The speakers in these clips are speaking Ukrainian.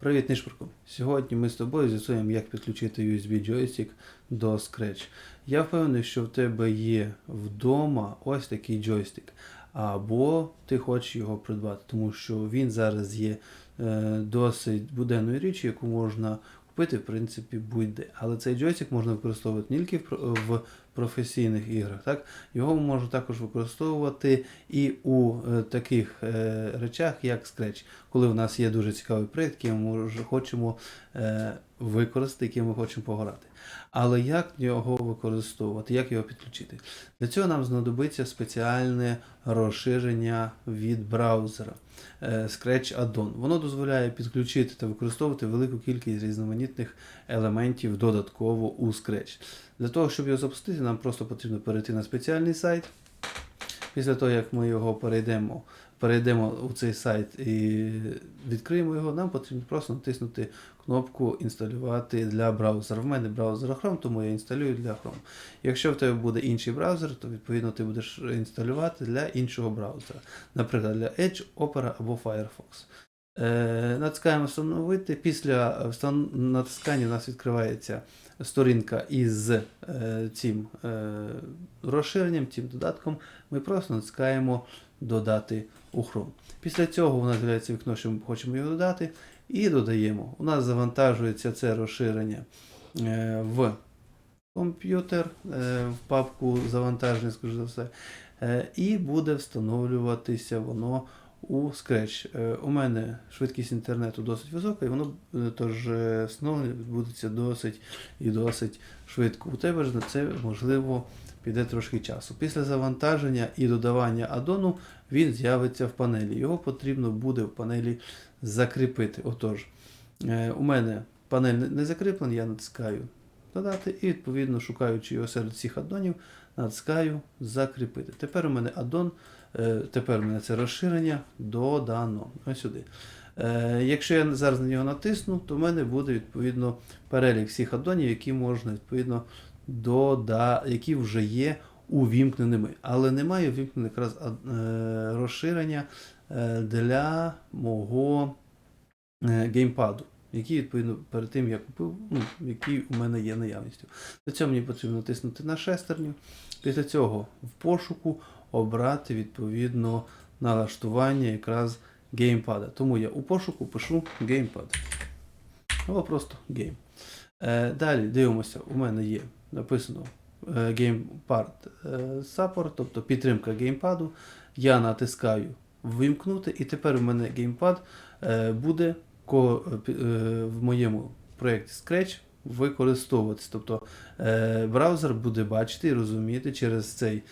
Привіт, Нішпорку! Сьогодні ми з тобою з'ясуємо, як підключити USB джойстик до Scratch. Я впевнений, що в тебе є вдома ось такий джойстик, або ти хочеш його придбати, тому що він зараз є е, досить буденною річчю, яку можна купити в принципі будь-де. Але цей джойстик можна використовувати не тільки в, професійних іграх, так? його можна також використовувати і у е, таких е, речах, як Scratch коли в нас є дуже цікавий проєкт, який ми хочемо е, використати, яким ми хочемо пограти. Але як його використовувати, як його підключити? Для цього нам знадобиться спеціальне розширення від браузера е, Scratch Add-on. Воно дозволяє підключити та використовувати велику кількість різноманітних елементів додатково у Scratch. Для того, щоб його запустити, нам просто потрібно перейти на спеціальний сайт. Після того, як ми його перейдемо, перейдемо у цей сайт і відкриємо його, нам потрібно просто натиснути кнопку інсталювати для браузера. В мене браузер Chrome, тому я інсталюю для Chrome. Якщо в тебе буде інший браузер, то відповідно ти будеш інсталювати для іншого браузера, наприклад, для Edge, Opera або Firefox. Е, натискаємо встановити. Після натискання у нас відкривається сторінка із е, цим е, розширенням, цим додатком. Ми просто натискаємо додати у Chrome. Після цього у нас з'являється вікно, що ми хочемо його додати, і додаємо. У нас завантажується це розширення в комп'ютер, в папку завантаження, скажу за все, і буде встановлюватися воно у Scratch. Е, У мене швидкість інтернету досить висока, і воно е, тож е, відбудеться досить і досить швидко. У тебе ж на це можливо піде трошки часу. Після завантаження і додавання аддону він з'явиться в панелі. Його потрібно буде в панелі закріпити. Отож, у мене панель не- не закріплена, я натискаю додати і відповідно шукаючи його серед всіх аддонів, натискаю закріпити. Тепер у мене аддон, е, тепер у мене це розширення додано. Ось сюди. Е, Якщо я зараз на нього натисну, то в мене буде відповідно перелік всіх аддонів, які можна відповідно дода, які вже є увімкненими. Але немає увімкнених якраз е, розширення для мого геймпаду, який відповідно перед тим я купив, ну, який у мене є наявністю. Для цього мені потрібно натиснути на шестерню. Після цього в пошуку обрати відповідно налаштування якраз геймпада. Тому я у пошуку пишу геймпад. Або просто гейм. Е, далі дивимося, у мене є написано е, е, Support, тобто підтримка геймпаду. Я натискаю вимкнути, і тепер у мене геймпад е, буде ко, е, е, в моєму проєкті Scratch використовуватися. Тобто е, браузер буде бачити і розуміти через цей,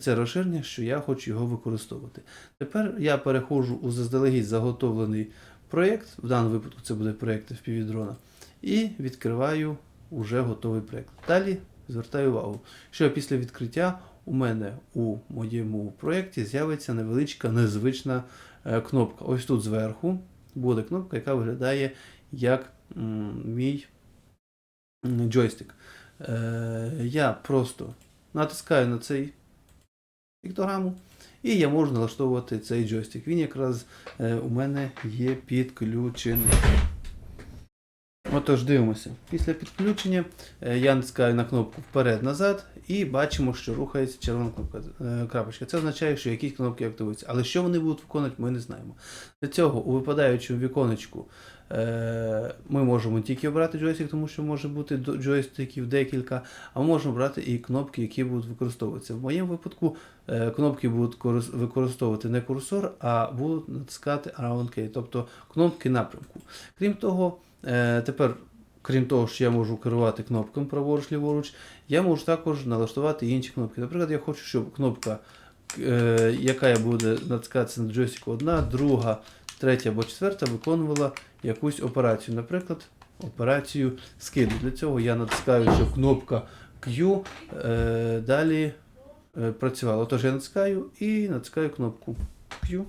це розширення, що я хочу його використовувати. Тепер я переходжу у заздалегідь заготовлений проєкт, в даному випадку це буде проєкт FPV-дрона, і відкриваю уже готовий проєкт. Далі звертаю увагу, що після відкриття у мене у моєму проєкті з'явиться невеличка незвична кнопка. Ось тут зверху буде кнопка, яка виглядає як мій джойстик. Е, я просто натискаю на цей піктограму, і я можу налаштовувати цей джойстик. Він якраз е, у мене є підключений. Отож, дивимося. Після підключення е, я натискаю на кнопку вперед-назад і бачимо, що рухається червона кнопка, е, крапочка. Це означає, що якісь кнопки активуються. Але що вони будуть виконувати, ми не знаємо. Для цього у випадаючому віконечку ми можемо тільки обрати джойстик, тому що може бути джойстиків декілька, а ми можемо брати і кнопки, які будуть використовуватися. В моєму випадку е, кнопки будуть використовувати не курсор, а будуть натискати Around Key, тобто кнопки напрямку. Крім того, е, тепер, крім того, що я можу керувати кнопками праворуч, ліворуч, я можу також налаштувати інші кнопки. Наприклад, я хочу, щоб кнопка, е, яка буде натискатися на джойстику, одна, друга, третя або четверта, виконувала якусь операцію. Наприклад, операцію скиду. Для цього я натискаю, щоб кнопка Q е, далі е, працювала. Отож, я натискаю і натискаю кнопку Q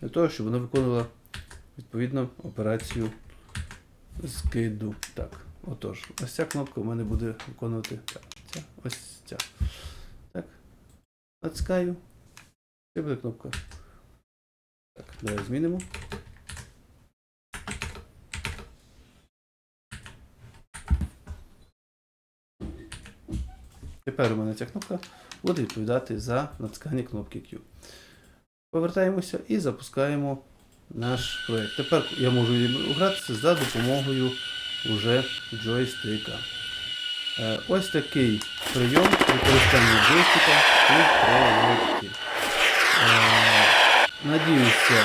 для того, щоб вона виконувала відповідно операцію скиду. Так, отож, ось ця кнопка у мене буде виконувати. Так, ця, ось ця. Так. Натискаю. Це буде кнопка. Так, давай змінимо. Тепер у мене ця кнопка буде відповідати за натискання кнопки Q. Повертаємося і запускаємо наш проєкт. Тепер я можу гратися за допомогою уже джойстика. Е, Ось такий прийом використання джойстика у проєкті. Е, Надіюся,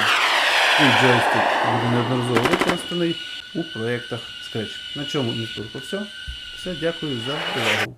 цей джойстик буде неодноразово використаний у проєктах Scratch. На чому інструкція все. Все, дякую за увагу.